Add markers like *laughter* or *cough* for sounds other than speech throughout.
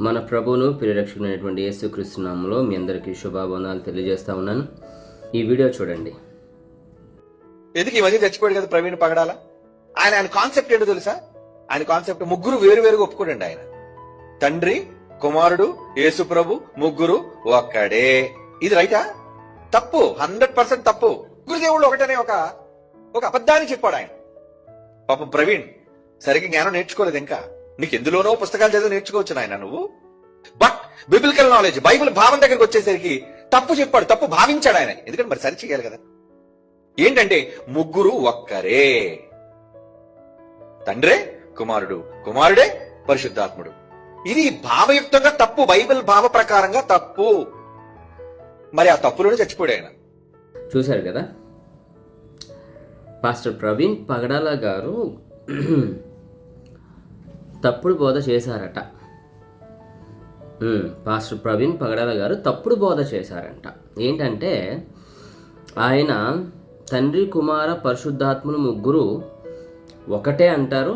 మన ప్రభువును ప్రియరక్షకుడైనటువంటి యేసుక్రీస్తు నామంలో మీ అందరికీ శుభాభవనాలు తెలియజేస్తా ఉన్నాను. ఈ వీడియో చూడండి. ఎందుకు ఈ మధ్య చచ్చిపోయాడు కదా ప్రవీణ్ పగడాల? ఆయన ఆయన కాన్సెప్ట్ ఏంటో తెలుసా? ఆయన కాన్సెప్ట్ ముగ్గురు వేరు వేరుగా ఒప్పుకోడండి ఆయన. తండ్రి కుమారుడు యేసు ప్రభు ముగ్గురు ఒక్కడే. ఇది రైటా? తప్పు హండ్రెడ్ పర్సెంట్ తప్పు. ముగ్గురు దేవుళ్ళు ఒకటనే ఒక ఒక అబద్ధాన్ని చెప్పాడు ఆయన. పాపం ప్రవీణ్ సరిగ్గా జ్ఞానం నేర్చుకోలేదు ఇంకా. నీకు ఎందులోనో పుస్తకాలు చదివి నేర్చుకోవచ్చు నాయన నువ్వు. బట్ బిబిలికల్ నాలెడ్జ్ బైబిల్ భావం దగ్గరికి వచ్చేసరికి తప్పు చెప్పాడు తప్పు భావించాడు ఆయన. ఎందుకంటే మరి సరి చేయాలి కదా. ఏంటంటే ముగ్గురు ఒక్కరే. తండ్రే కుమారుడు కుమారుడే పరిశుద్ధాత్ముడు. ఇది భావయుక్తంగా తప్పు బైబిల్ భావ ప్రకారంగా తప్పు. మరి ఆ తప్పులోనే చచ్చిపోయాడు ఆయన. చూశారు కదా? పాస్టర్ ప్రవీణ్ పగడాల గారు తప్పుడు బోధ చేశారట. పాస్టర్ ప్రవీణ్ పగడాల గారు తప్పుడు బోధ చేశారంట. ఏంటంటే ఆయన తండ్రి కుమార పరిశుద్ధాత్ములు ముగ్గురు ఒకటే అంటారు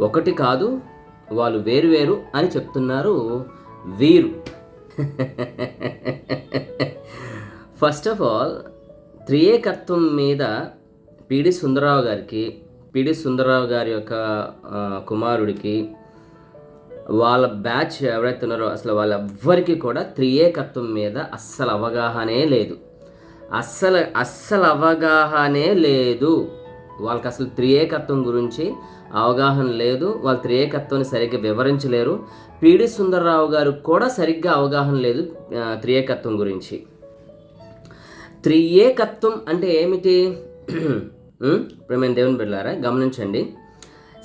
ఒకటి కాదు వాళ్ళు వేరు వేరు అని చెప్తున్నారు వీరు. ఫస్ట్ ఆఫ్ ఆల్ త్రియేకత్వం మీద పిడి సుందరరావు గారికి పిడి సుందరరావు గారి యొక్క కుమారుడికి వాళ్ళ బ్యాచ్ ఎవరైతే ఉన్నారో అసలు వాళ్ళెవ్వరికి కూడా త్రియేకత్వం మీద అస్సలు అవగాహనే లేదు. అస్సలు అస్సలు అవగాహనే లేదు. వాళ్ళకి అసలు త్రియేకత్వం గురించి అవగాహన లేదు. వాళ్ళ త్రియేకత్వాన్ని సరిగ్గా వివరించలేరు. పిడి సుందరరావు గారు కూడా సరిగ్గా అవగాహన లేదు త్రియేకత్వం గురించి. త్రియేకత్వం అంటే ఏమిటి? ఉం? దేవుని బిడ్డారా గమనించండి.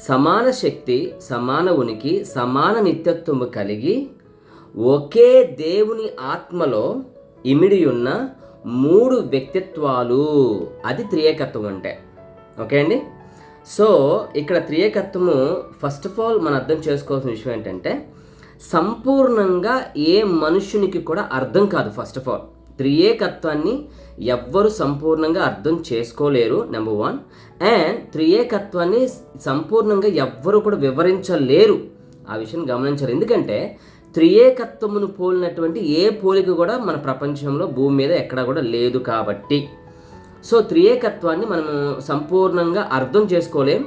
సమాన శక్తి సమాన ఉనికి సమాన నిత్యత్వము కలిగి ఒకే దేవుని ఆత్మలో ఇమిడి ఉన్న మూడు వ్యక్తిత్వాలు. అది త్రియకత్వం అంటే. ఓకే అండి? సో ఇక్కడ త్రియకత్వము ఫస్ట్ ఆఫ్ ఆల్ మనం అర్థం చేసుకోవాల్సిన విషయం ఏంటంటే సంపూర్ణంగా ఏ మనుషునికి కూడా అర్థం కాదు ఫస్ట్ ఆఫ్ ఆల్. త్రియేకత్వాన్ని ఎవ్వరు సంపూర్ణంగా అర్థం చేసుకోలేరు నెంబర్ వన్ అండ్ త్రియేకత్వాన్ని సంపూర్ణంగా ఎవ్వరు కూడా వివరించలేరు. ఆ విషయం గమనించారు ఎందుకంటే త్రియేకత్వమును పోలినటువంటి ఏ పోలిక కూడా మన ప్రపంచంలో భూమి మీద ఎక్కడా కూడా లేదు కాబట్టి. సో త్రియేకత్వాన్ని మనము సంపూర్ణంగా అర్థం చేసుకోలేం.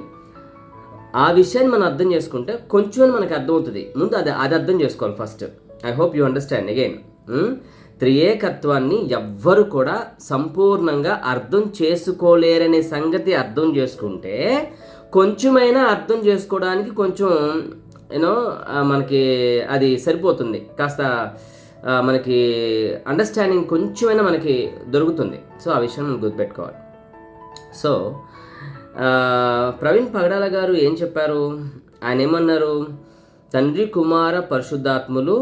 ఆ విషయాన్ని మనం అర్థం చేసుకుంటే కొంచెం మనకు అర్థమవుతుంది. ముందు అది అది అర్థం చేసుకోవాలి first I hope you understand again త్రియేకత్వాన్ని ఎవ్వరు కూడా సంపూర్ణంగా అర్థం చేసుకోలేరనే సంగతి అర్థం చేసుకుంటే కొంచెమైనా అర్థం చేసుకోవడానికి కొంచెం యూనో మనకి అది సరిపోతుంది. కాస్త మనకి అండర్స్టాండింగ్ కొంచెమైనా మనకి దొరుకుతుంది. సో ఆ విషయం మనం గుర్తుపెట్టుకోవాలి. సో ప్రవీణ్ పగడాల గారు ఏం చెప్పారు? ఆయన ఏమన్నారు? తండ్రి కుమార పరిశుద్ధాత్ములు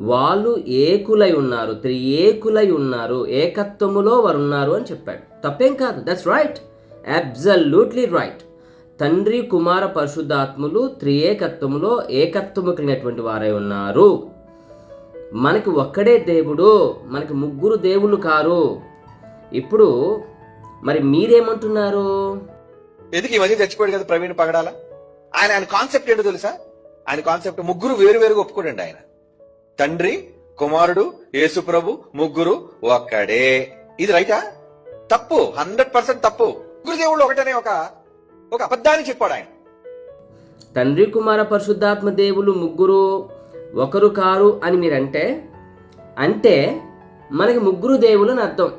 వాళ్ళు ఏకులై ఉన్నారు త్రియేకులై ఉన్నారు ఏకత్వములో వారు ఉన్నారు అని చెప్పాడు. తప్పేం కాదు. దట్స్ రైట్ అబ్జల్యూట్లీ రైట్ తండ్రి కుమార పరిశుద్ధాత్ములు త్రియేకత్వములో ఏకత్వము కలిగినటువంటి వారై ఉన్నారు. మనకి ఒక్కడే దేవుడు మనకి ముగ్గురు దేవుళ్ళు కారు. ఇప్పుడు మరి మీరేమంటున్నారు? ఎందుకు ఈ మధ్య చచ్చిపోయాడు కదా ప్రవీణ్ పగడాల? ఆయన ఆయన కాన్సెప్ట్ ఏంటో తెలుసా? ఆయన కాన్సెప్ట్ ముగ్గురు వేరు వేరుగా ఒప్పుకోడండి ఆయన. తండ్రి కుమారుడు యేసుప్రభు ముగ్గురు ఒక్కడే. ఇది రైటా? తప్పు హండ్రెడ్ పర్సెంట్ తప్పు. ముగ్గురు ఒకటనే ఒక ఒక అబద్ధాన్ని చెప్పాడు ఆయన. తండ్రి కుమార పరిశుద్ధాత్మ దేవులు ముగ్గురు ఒకరు కారు అని మీరంటే అంటే మనకి ముగ్గురు దేవులు అని అర్థం.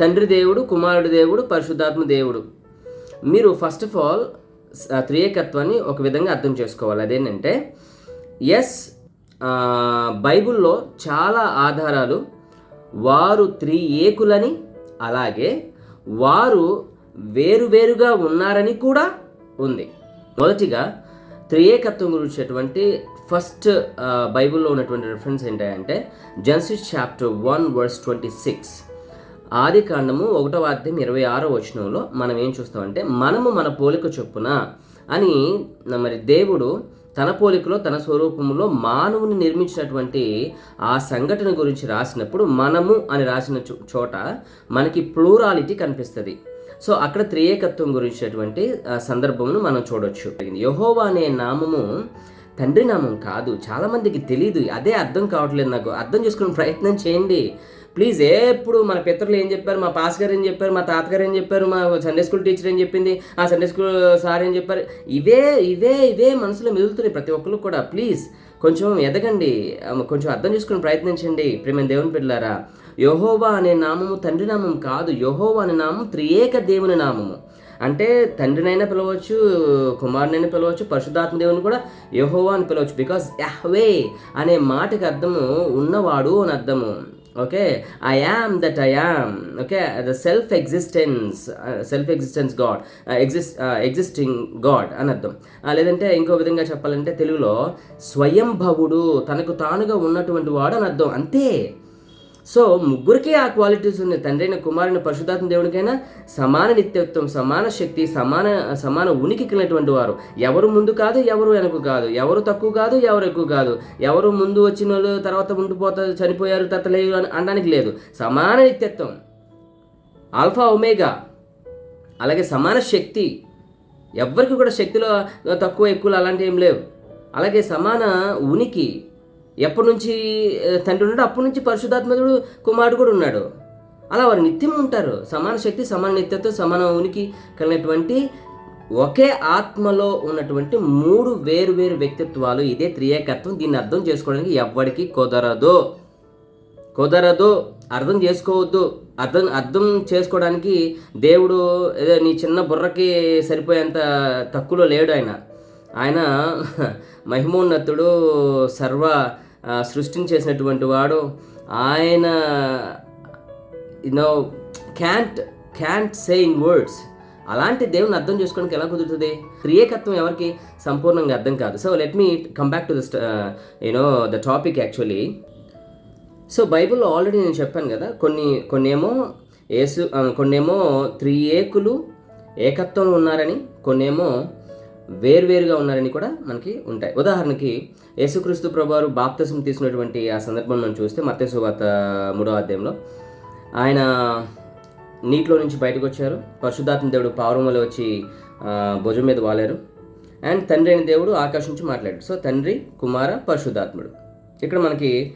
తండ్రి దేవుడు కుమారుడు దేవుడు పరిశుద్ధాత్మ దేవుడు. మీరు ఫస్ట్ ఆఫ్ ఆల్ త్రియేకత్వాన్ని ఒక విధంగా అర్థం చేసుకోవాలి. అదేంటంటే ఎస్ బైబిల్లో చాలా ఆధారాలు. వారు త్రియేకులని అలాగే వారు వేరువేరుగా ఉన్నారని కూడా ఉంది. మొదటిగా త్రియేకత్వం గురించినటువంటి ఫస్ట్ బైబిల్లో ఉన్నటువంటి రిఫరెన్స్ ఏంటంటే genesis chapter one verse twenty six ఆది కాండము ఒకటవ అధ్యాయం ఇరవై ఆరో వచనంలో మనం ఏం చూస్తామంటే మనము మన పోలిక చొప్పున అని మరి దేవుడు తన పోలికలో తన స్వరూపంలో మానవుని నిర్మించినటువంటి ఆ సంఘటన గురించి రాసినప్పుడు మనము అని రాసిన చో- చోట మనకి ప్లూరాలిటీ కనిపిస్తుంది. సో అక్కడ త్రియేకత్వం గురించినటువంటి సందర్భమును మనం చూడొచ్చు. యహోవా అనే నామము తండ్రి నామం కాదు. చాలామందికి తెలియదు అదే అర్థం కావట్లేదు నాకు. అర్థం చేసుకునే ప్రయత్నం చేయండి. ప్లీజ్ ఎప్పుడు మన పితరులు ఏం చెప్పారు మా పాస్ గారు ఏం చెప్పారు మా తాతగారు ఏం చెప్పారు మా సండే స్కూల్ టీచర్ ఏం చెప్పింది ఆ సండే స్కూల్ సార్ ఏం చెప్పారు ఇవే ఇవే ఇవే మనసులో మిగులుతున్నాయి ప్రతి ఒక్కరు కూడా. ప్లీజ్ కొంచెం ఎదగండి కొంచెం అర్థం చేసుకుని ప్రయత్నించండి ప్రేమ దేవుని పిల్లారా యహోవా అనే నామము తండ్రి నామం కాదు యహోవా అనే నామం త్రియేక దేవుని నామము. అంటే తండ్రినైనా పిలవచ్చు కుమారునైనా పిలవచ్చు పరిశుద్ధాత్మ దేవుని కూడా యహోవా అని పిలవచ్చు. బికాస్ యహ్వే అనే మాటకి అర్థము ఉన్నవాడు అని అర్థము. Okay? I am that I am okay? The self existence self existence God exist existing God అని అర్థం. Uh, లేదంటే ఇంకో విధంగా చెప్పాలంటే తెలుగులో స్వయంభవుడు తనకు తానుగా ఉన్నటువంటి వాడు అని అర్థం. అంతే. సో ముగ్గురికి ఆ క్వాలిటీస్ ఉన్నాయి. తండ్రి అయిన కుమారుని పరిశుధాత్మ దేవునికైనా సమాన నిత్యత్వం సమాన శక్తి సమాన సమాన ఉనికి కలిగినటువంటి వారు. ఎవరు ముందు కాదు ఎవరు వెనక కాదు. ఎవరు తక్కువ కాదు ఎవరు ఎక్కువ కాదు. ఎవరు ముందు వచ్చిన వాళ్ళు తర్వాత ఉండిపోతారు చనిపోయారు తర్వాత అని అనడానికి లేదు. సమాన నిత్యత్వం ఆల్ఫా ఒమేగా అలాగే సమాన శక్తి. ఎవ్వరికి కూడా శక్తిలో తక్కువ ఎక్కువ అలాంటివి ఏం లేవు. అలాగే సమాన ఉనికి. ఎప్పటి నుంచి తండ్రి ఉన్నాడు అప్పటి నుంచి పరిశుధాత్మకుడు కుమారుడు కూడా ఉన్నాడు. అలా వారు నిత్యం ఉంటారు. సమాన శక్తి సమాన నిత్యత్వం సమాన ఉనికి కలిగినటువంటి ఒకే ఆత్మలో ఉన్నటువంటి మూడు వేరు వేరు వ్యక్తిత్వాలు ఇదే త్రియేకత్వం. దీన్ని అర్థం చేసుకోవడానికి ఎవ్వడికి కుదరదు. కుదరదు. అర్థం చేసుకోవద్దు. అర్థం అర్థం చేసుకోవడానికి దేవుడు ఏదో నీ చిన్న బుర్రకి సరిపోయేంత తక్కువలో లేడు ఆయన. ఆయన మహిమోన్నతుడు సర్వ సృష్టించేసినటువంటి సృష్టిని చేసినటువంటి వాడు ఆయన you know can't can't say in words అలాంటి దేవుని అర్థం చేసుకోవడానికి ఎలా కుదురుతుంది? క్రియకత్వం ఎవరికి? సంపూర్ణంగా అర్థం కాదు. So let me come back to the you know the topic actually so బైబిల్లో ఆల్రెడీ నేను చెప్పాను కదా కొన్ని కొన్నేమో ఏసు ఆ, కొన్నేమో త్రియేకులు ఏకత్వంలో ఉన్నారని కొన్నేమో వేరువేరుగా ఉన్నారని కూడా మనకి ఉంటాయి. ఉదాహరణకి యేసుక్రీస్తు ప్రభువారు బాప్తిసం తీసుకున్నటువంటి ఆ సందర్భం మనం చూస్తే మత్తయి వార్త మూడో అధ్యాయంలో ఆయన నీటిలో నుంచి బయటకు వచ్చారు. పరిశుద్ధాత్మ దేవుడు పావురములో వచ్చి భుజం మీద వాలారు. అండ్ తండ్రి అయిన దేవుడు ఆకాశం నుంచి మాట్లాడాడు. సో తండ్రి కుమార పరిశుద్ధాత్ముడు. ఇక్కడ మనకి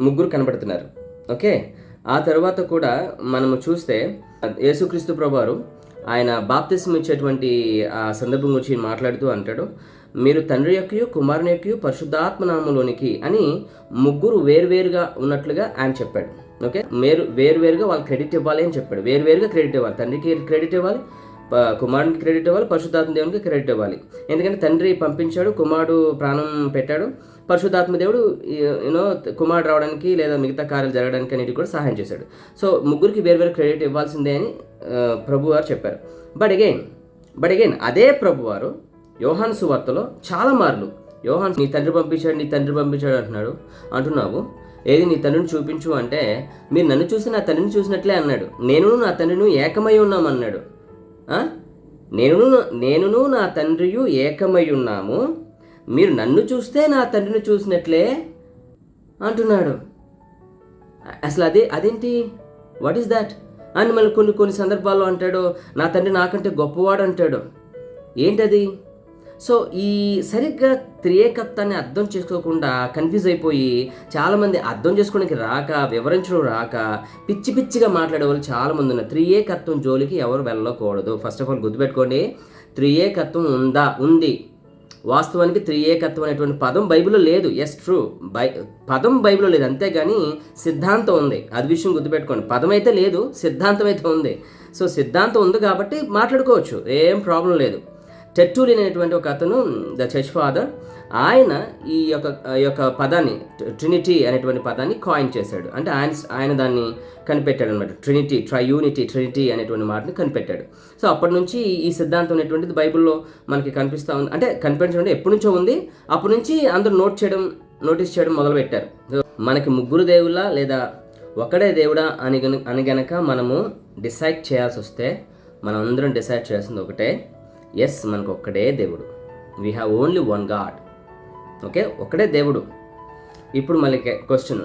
ముగ్గురు కనబడుతున్నారు. ఓకే? ఆ తర్వాత కూడా మనము చూస్తే యేసుక్రీస్తు ప్రభువారు ఆయన బాప్తిసం ఇచ్చేటువంటి ఆ సందర్భం గురించి మాట్లాడుతూ అంటాడు మీరు తండ్రి యొక్కయు కుమారుని యొక్కయు పరిశుద్ధాత్మనామంలోనికి అని ముగ్గురు వేరువేరుగా ఉన్నట్లుగా ఆయన చెప్పాడు. ఓకే? వేరు వేరువేరుగా వాళ్ళు క్రెడిట్ ఇవ్వాలి అని చెప్పాడు. వేరువేరుగా క్రెడిట్ ఇవ్వాలి. తండ్రికి క్రెడిట్ ఇవ్వాలి కుమారునికి క్రెడిట్ ఇవ్వాలి పరిశుద్ధాత్మ దేవునికి క్రెడిట్ ఇవ్వాలి. ఎందుకంటే తండ్రి పంపించాడు కుమారుడు ప్రాణం పెట్టాడు. పరిశుద్ధాత్మ దేవుడు యూనో కుమారుడు రావడానికి లేదా మిగతా కార్యాలు జరగడానికి అనేది కూడా సహాయం చేశాడు. సో ముగ్గురికి వేరు క్రెడిట్ ఇవ్వాల్సిందే అని ప్రభు వారు చెప్పారు. బట్ అగైన్ బట్ అగైన్ అదే ప్రభు వారు యోహాన్ సువార్తలో చాలా మార్లు యోహాన్ నీ తండ్రి పంపించాడు నీ తండ్రి పంపించాడు అంటున్నాడు అంటున్నావు? ఏది నీ తండ్రిని చూపించు అంటే మీరు నన్ను చూసి నా తండ్రిని చూసినట్లే అన్నాడు. నేను నా తండ్రిని ఏకమై ఉన్నామన్నాడు. నేను నేనును నేనును నా తండ్రియు ఏకమై ఉన్నాము మీరు నన్ను చూస్తే నా తండ్రిని చూసినట్లే అంటున్నాడు. అసలు అదే అదేంటి? వాట్ ఈస్ దాట్ అని మళ్ళీ కొన్ని కొన్ని సందర్భాల్లో అంటాడు నా తండ్రి నాకంటే గొప్పవాడు అంటాడు. ఏంటది? సో ఈ సరిగ్గా త్రియేకత్వాన్ని అర్థం చేసుకోకుండా కన్ఫ్యూజ్ అయిపోయి చాలామంది అర్థం చేసుకోవడానికి రాక వివరించడం రాక పిచ్చి పిచ్చిగా మాట్లాడే వాళ్ళు చాలామంది ఉన్నారు. త్రియేకత్వం జోలికి ఎవరు వెళ్ళకూడదు. ఫస్ట్ ఆఫ్ ఆల్ గుర్తుపెట్టుకోండి త్రియేకత్వం ఉందా? ఉంది. వాస్తవానికి త్రియేకత్వం అనేటువంటి పదం బైబిల్లో లేదు. ఎస్ ట్రూ బై పదం బైబిల్లో లేదు. అంతేగాని సిద్ధాంతం ఉంది. అది విషయం గుర్తుపెట్టుకోండి. పదం అయితే లేదు సిద్ధాంతం అయితే ఉంది. సో సిద్ధాంతం ఉంది కాబట్టి మాట్లాడుకోవచ్చు. ఏం ప్రాబ్లం లేదు. టెట్టూలిన్ అనేటువంటి ఒక అతను ద చర్చ్ ఫాదర్ ఆయన ఈ యొక్క ఈ యొక్క పదాన్ని ట్రినిటీ అనేటువంటి పదాన్ని కాయిన్ చేశాడు. అంటే ఆయన ఆయన దాన్ని కనిపెట్టాడు అనమాట ట్రినిటీ ట్రయూనిటీ ట్రినిటీ అనేటువంటి మాటని కనిపెట్టాడు. సో అప్పటి నుంచి ఈ సిద్ధాంతం అనేటువంటిది బైబిల్లో మనకి కనిపిస్తూ ఉంది. అంటే కనిపించడం అంటే ఎప్పటి నుంచో ఉంది. అప్పటి నుంచి అందరూ నోట్ చేయడం నోటీస్ చేయడం మొదలుపెట్టారు. మనకి ముగ్గురు దేవుళ్ళ లేదా ఒకడే దేవుడా అని అని గనక మనము డిసైడ్ చేయాల్సి వస్తే మనం అందరం డిసైడ్ చేయాల్సింది ఒకటే. ఎస్ మనకు ఒక్కడే దేవుడు. We have only one God okay ఒక్కడే దేవుడు. ఇప్పుడు మళ్ళీ క్వశ్చన్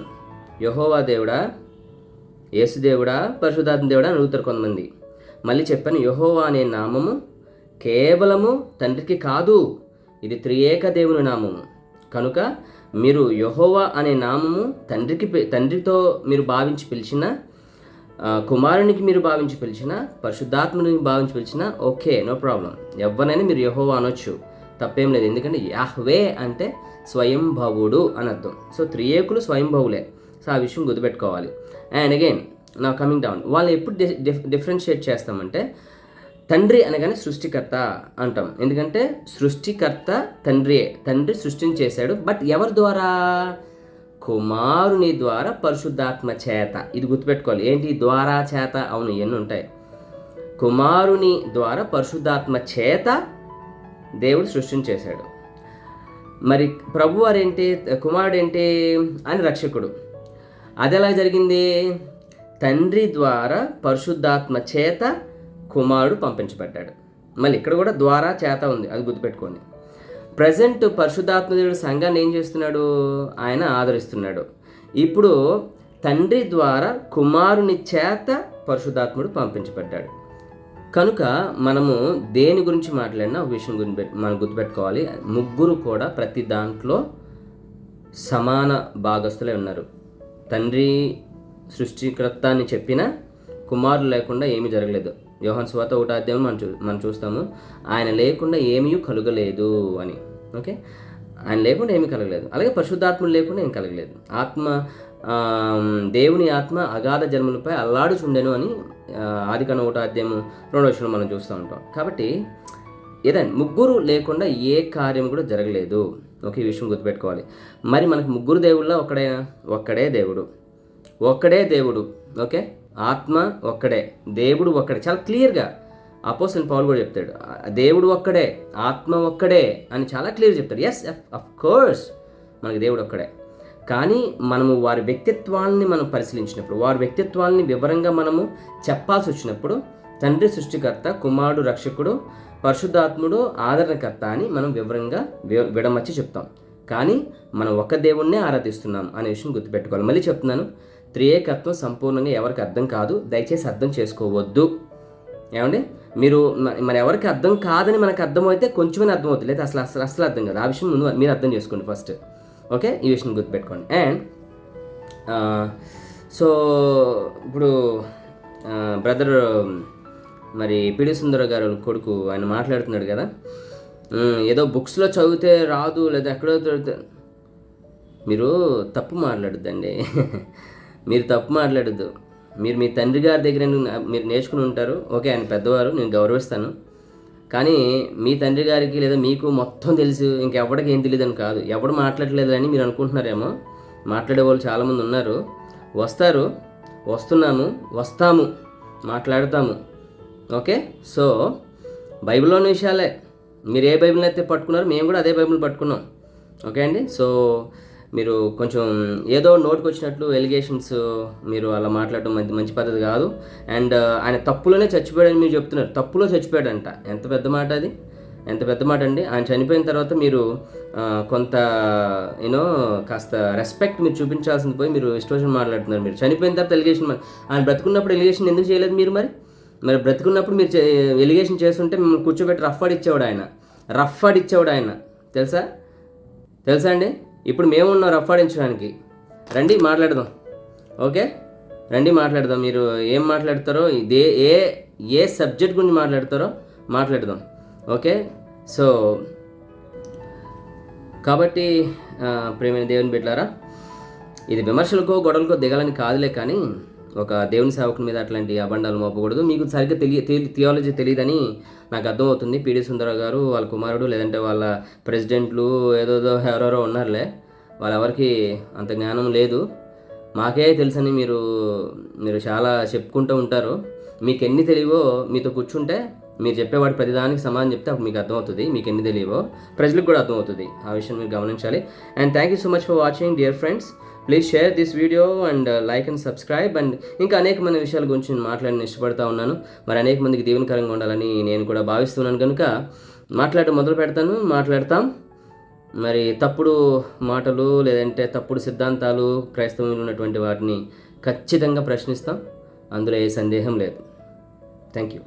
యహోవా దేవుడా? యేసు దేవుడా? పరిశుధాత్మ దేవుడా? అని అడుగుతారు కొంతమంది. మళ్ళీ చెప్పాను యహోవా అనే నామము కేవలము తండ్రికి కాదు ఇది త్రియేక దేవుని నామము. కనుక మీరు యహోవా అనే నామము తండ్రికి తండ్రితో మీరు భావించి పిలిచిన కుమారునికి మీరు భావించి పిలిచిన పరిశుద్ధాత్మని భావించి పిలిచిన ఓకే నో ప్రాబ్లం. ఎవరినైనా మీరు యహోవా అనొచ్చు. తప్పేం లేదు. ఎందుకంటే యాహ్వే అంటే స్వయంభవుడు అని అర్థం. సో త్రియేకులు స్వయంభవులే. సో ఆ విషయం గుర్తుపెట్టుకోవాలి. అండ్ అగైన్ నా కమింగ్ డౌన్ వాళ్ళు ఎప్పుడు డిఫరెన్షియేట్ చేస్తామంటే తండ్రి అనగానే సృష్టికర్త అంటాం. ఎందుకంటే సృష్టికర్త తండ్రియే. తండ్రి సృష్టిని చేశాడు. బట్ ఎవరి ద్వారా? కుమారుని ద్వారా పరిశుద్ధాత్మ చేత. ఇది గుర్తుపెట్టుకోవాలి. ఏంటి? ద్వారా చేత? అవును ఇవన్నీ ఉంటాయి. కుమారుని ద్వారా పరిశుద్ధాత్మ చేత దేవుడు సృష్టిని చేశాడు. మరి ప్రభు ఏంటి కుమారుడు ఏంటి అని రక్షకుడు. అది ఎలా జరిగింది? తండ్రి ద్వారా పరిశుద్ధాత్మ చేత కుమారుడు పంపించబడ్డాడు. మళ్ళీ ఇక్కడ కూడా ద్వారా చేత ఉంది. అది గుర్తుపెట్టుకోండి. ప్రజెంట్ పరిశుద్ధాత్మదేవుడు సంఘాన్ని ఏం చేస్తున్నాడు? ఆయన ఆదరిస్తున్నాడు. ఇప్పుడు తండ్రి ద్వారా కుమారుని చేత పరిశుద్ధాత్ముడు పంపించబడ్డాడు. కనుక మనము దేని గురించి మాట్లాడినా ఒక విషయం గురించి మనం గుర్తుపెట్టుకోవాలి. ముగ్గురు కూడా ప్రతి దాంట్లో సమాన భాగస్థులే ఉన్నారు. తండ్రి సృష్టికర్త అని చెప్పిన కుమారులు లేకుండా ఏమీ జరగలేదు. యోహన్ స్వాత ఒకటో అధ్యాయం మనం చూ మనం చూస్తాము. ఆయన లేకుండా ఏమీ కలుగలేదు అని. ఓకే? ఆయన లేకుండా ఏమీ కలగలేదు. అలాగే పరిశుద్ధాత్ముడు లేకుండా ఏం కలగలేదు. ఆత్మ దేవుని ఆత్మ అగాధ జన్మలపై అల్లాడుచుండెను అని ఆది కన్నా ఒకటో అధ్యాయం రెండో విషయంలో మనం చూస్తూ ఉంటాం. కాబట్టి ఏదైనా ముగ్గురు లేకుండా ఏ కార్యం కూడా జరగలేదు. ఓకే ఈ విషయం గుర్తుపెట్టుకోవాలి. మరి మనకు ముగ్గురు దేవుళ్ళ ఒక్కడే ఒక్కడే దేవుడు. ఒక్కడే దేవుడు. ఓకే? ఆత్మ ఒక్కడే దేవుడు ఒక్కడే. చాలా క్లియర్గా అపోసన్ పౌల్ కూడా చెప్తాడు దేవుడు ఒక్కడే ఆత్మ ఒక్కడే అని చాలా క్లియర్ చెప్తాడు. ఎస్ అఫ్ కోర్స్ మనకి దేవుడు ఒక్కడే. కానీ మనము వారి వ్యక్తిత్వాన్ని మనం పరిశీలించినప్పుడు వారి వ్యక్తిత్వాన్ని వివరంగా మనము చెప్పాల్సి వచ్చినప్పుడు తండ్రి సృష్టికర్త కుమారుడు రక్షకుడు పరిశుద్ధాత్ముడు ఆదరణకర్త అని మనం వివరంగా విడమచ్చి చెప్తాం. కానీ మనం ఒక దేవుణ్ణే ఆరాధిస్తున్నాం అనే విషయం గుర్తుపెట్టుకోవాలి. మళ్ళీ చెప్తున్నాను త్రియేకత్వం సంపూర్ణంగా ఎవరికి అర్థం కాదు దయచేసి అర్థం చేసుకోవద్దు. ఏమండి? మీరు మన ఎవరికి అర్థం కాదని మనకు అర్థమైతే కొంచెమైనా అర్థమవుతుంది. లేదా అసలు అసలు అసలు అర్థం కాదు. ఆ విషయం ముందు మీరు అర్థం చేసుకోండి ఫస్ట్. ఓకే? ఈ విషయం గుర్తుపెట్టుకోండి. అండ్ సో ఇప్పుడు బ్రదర్ మరి పిడి సుందర గారు కొడుకు ఆయన మాట్లాడుతున్నాడు కదా? ఏదో బుక్స్లో చదివితే రాదు లేదా ఎక్కడో చదివితే మీరు తప్పు మాట్లాడద్దండి. *laughs* మీరు తప్పు మాట్లాడద్దు. మీరు మీ తండ్రి గారి దగ్గర మీరు నేర్చుకుని ఉంటారు. ఓకే ఆయన పెద్దవారు నేను గౌరవిస్తాను. కానీ మీ తండ్రి గారికి లేదా మీకు మొత్తం తెలుసు ఇంకెవడికి ఏం తెలియదు అని కాదు. ఎవడు మాట్లాడలేదు అని మీరు అనుకుంటున్నారేమో? మాట్లాడే వాళ్ళు చాలామంది ఉన్నారు. వస్తారు వస్తున్నాము వస్తాము మాట్లాడతాము. ఓకే? సో బైబిల్లోని విషయాలే. మీరు ఏ బైబిల్ని అయితే పట్టుకున్నారో మేము కూడా అదే బైబిల్ పట్టుకున్నాం. ఓకే అండి? సో మీరు కొంచెం ఏదో నోటికి వచ్చినట్లు ఎలిగేషన్స్ మీరు అలా మాట్లాడడం మంచి మంచి పద్ధతి కాదు. అండ్ uh, ఆయన తప్పులోనే చచ్చిపోయాడని మీరు చెప్తున్నారు. తప్పులో చచ్చిపోయాడంట. ఎంత పెద్ద మాట అది? ఎంత పెద్ద మాట అండి? ఆయన చనిపోయిన తర్వాత మీరు uh, కొంత యూనో కాస్త రెస్పెక్ట్ మీరు చూపించాల్సింది పోయి మీరు ఇష్టం మాట్లాడుతున్నారు. మీరు చనిపోయిన తర్వాత ఎలిగేషన్ ఆయన బ్రతుకున్నప్పుడు ఎలిగేషన్ ఎందుకు చేయలేదు మీరు మరి? మరి బ్రతుకున్నప్పుడు మీరు ఎలిగేషన్ చేస్తుంటే మిమ్మల్ని కూర్చోబెట్టి రఫ్ ఆడిచ్చేవాడు ఆయన. రఫ్ ఆడిచ్చేవాడు ఆయన. తెలుసా? తెలుసా అండి? ఇప్పుడు మేము ఉన్నాం రండి మాట్లాడదాం. ఓకే? రండి మాట్లాడదాం. మీరు ఏం మాట్లాడతారో ఇదే ఏ ఏ సబ్జెక్ట్ గురించి మాట్లాడతారో మాట్లాడదాం. ఓకే? సో కాబట్టి ప్రేమైన దేవుని బిడ్డారా ఇది విమర్శలకో గొడవలకో దిగాలని కాదులే కానీ ఒక దేవుని సేవకుని మీద అట్లాంటి అబండాలు మోపకూడదు. మీకు సరిగ్గా తెలియ థియాలజీ తెలియదని నాకు అర్థమవుతుంది. పీడి సుందరరావు గారు వాళ్ళ కుమారుడు లేదంటే వాళ్ళ ప్రెసిడెంట్లు ఏదోదో ఎవరెవరో ఉన్నారులే. వాళ్ళెవరికి అంత జ్ఞానం లేదు. మాకే తెలుసని మీరు మీరు చాలా చెప్పుకుంటూ ఉంటారు. మీకు ఎన్ని తెలియవో మీతో కూర్చుంటే మీరు చెప్పేవాడు ప్రతిదానికి సమాధానం చెప్తే అప్పుడు మీకు అర్థమవుతుంది. మీకు ఎన్ని తెలియవో ప్రజలకు కూడా అర్థమవుతుంది. ఆ విషయం మీరు గమనించాలి. And thank you so much for watching dear friends. Please share this video and like and subscribe and ఇంకా అనేకమైన విషయాల గురించి నేను మాట్లాడిన ఇష్టపడతా ఉన్నాను. మరి అనేక మందికి దీవెనకరంగా ఉండాలని నేను కూడా భావిస్తున్నాను. కనుక మాట్లాడటం మొదలు పెడతాను. మాట్లాడతాం. మరి తప్పుడు మాటలు లేదంటే తప్పుడు సిద్ధాంతాలు క్రైస్తవంలో ఉన్నటువంటి వాటిని ఖచ్చితంగా ప్రశ్నిస్తాం. అందులో ఏ సందేహం లేదు. Thank you